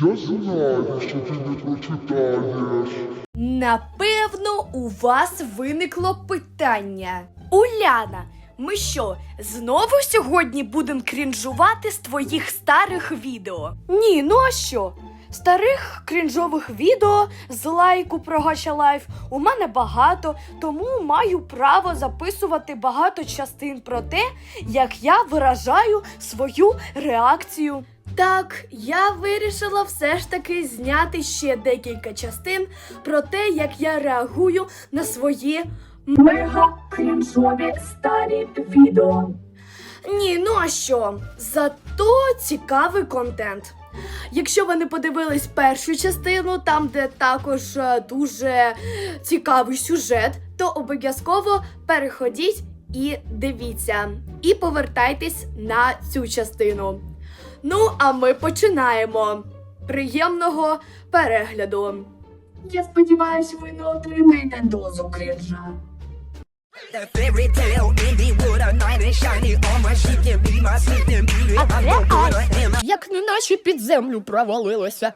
Я знаю, що ти не прочитаєш. Напевно, у вас виникло питання. Уляна, ми що, знову сьогодні будемо крінжувати з твоїх старих відео? Ні, ну а що? Старих крінжових відео з лайку про Гача Лайф у мене багато, тому маю право записувати багато частин про те, як я виражаю свою реакцію. Так, я вирішила все ж таки зняти ще декілька частин про те, як я реагую на свої Мега крінжові старі відео. Ні, ну а що? Зато цікавий контент. Якщо ви не подивились першу частину, там де також е, дуже цікавий сюжет, то обов'язково переходіть і дивіться. І повертайтесь на цю частину. Ну, а ми починаємо. Приємного перегляду! Я сподіваюся, ви не отримаєте дозу крінжа. The fairy tale ending with a knight in shiny armor. She can be my sleeping beauty. I'm no good at him. Як неначе під землю провалилося.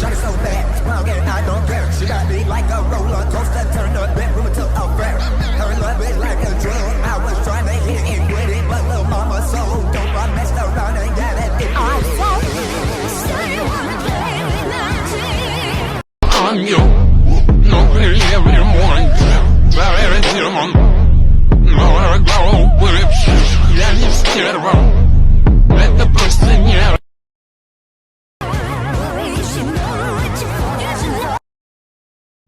Shot it so bad, smile and I don't care. She got me like a roller coaster, turn the bedroom into не стерва. Это просто не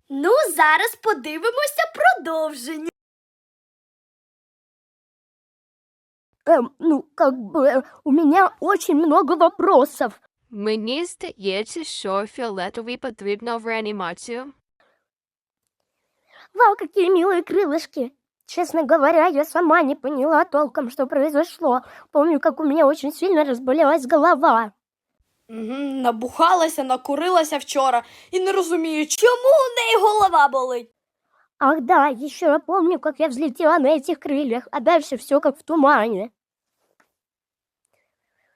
Ну, зараз подивимося продовження. Эм, ну, как бы, у меня очень много вопросов. Мені здається, що фіолетовий потрібно в реанімацію. Вау, какие милые крылышки. Честно говоря, я сама не поняла толком, что произошло. Помню, как у меня очень сильно разболелась голова. Угу, набухалася, накурилася вчора і не розумію, чому у неї голова болить. Ах да, еще я помню, как я взлетела на этих крыльях, а дальше все как в тумане.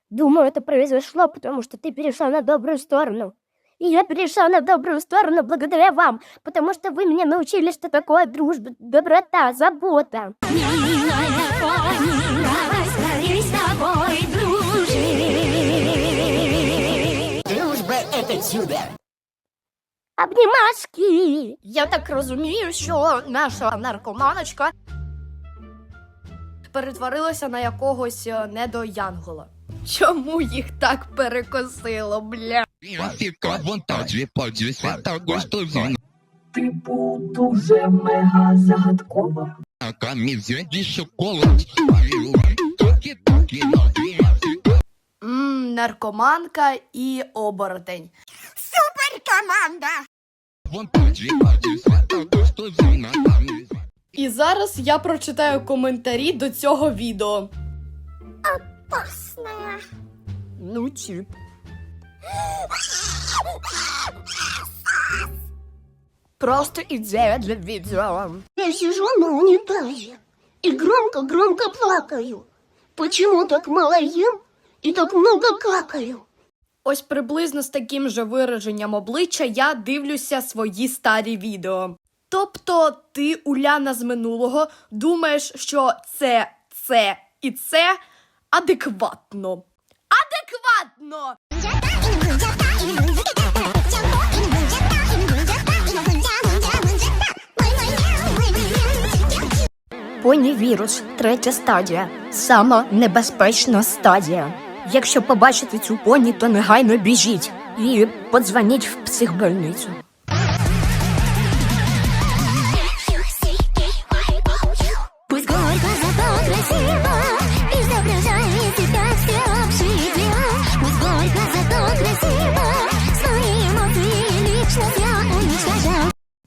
Думаю, это произошло, потому что ты перешла на добрую сторону. И я перешла на добрую сторону благодаря вам, потому что вы меня научили, что такое дружба, доброта, забота. Дружба это чудо. Обнимашки! Я так розумію, що наша наркоманочка Перетворилася на якогось е, недоянгола. Чому їх так перекосило, бля? Gostosinho. Типу, дуже мега загадкова. Мм, наркоманка і оборотень. Na camisa. І зараз я прочитаю коментарі до цього відео. Ну, тип. Просто идея для видео. Я сижу на унитазе и громко-громко плакаю. Почему так мало ем и так много какаю? Ось приблизно з таким же вираженням обличчя я дивлюся свої старі відео. Тобто, ти, Уляна з минулого, думаєш, що це, це і це адекватно. Адекватно! Понівірус, третя стадія. Сама небезпечна стадія. Якщо побачите цю поні, то негайно біжіть і подзвоніть в психбольницю.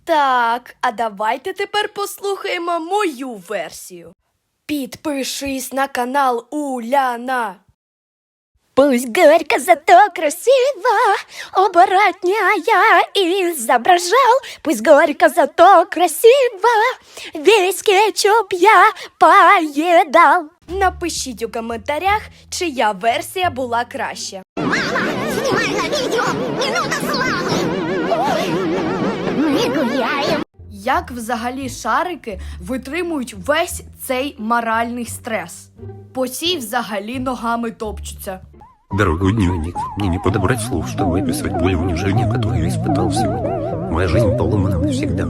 Так, а давайте тепер послухаємо мою версію. Підпишись на канал Уляна. Пусть горько, зато красиво, оборотня я изображал. Пусть горько, зато красиво, весь кетчуп я поедал. Напишіть у коментарях, чия версія була краще. Як взагалі шарики витримують весь цей моральний стрес? По цій взагалі ногами топчуться. Дорогой дневник, мне не подобрать слов, чтобы выписать боль и унижение, которое я испытал сегодня. Моя жизнь поломана навсегда.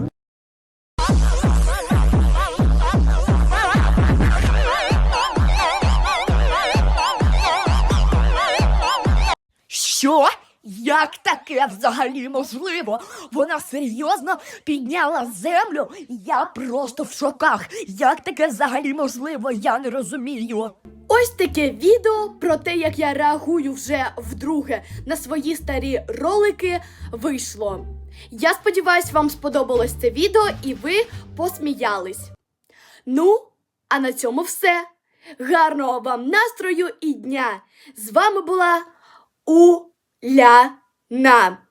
Що? Як таке взагалі можливо? Вона серйозно підняла землю? Я просто в шоках. Як таке взагалі можливо? Я не розумію. Ось таке відео про те, як я реагую вже вдруге на свої старі ролики, вийшло. Я сподіваюсь, вам сподобалось це відео і ви посміялись. Ну, а на цьому все. Гарного вам настрою і дня! З вами була Уляна.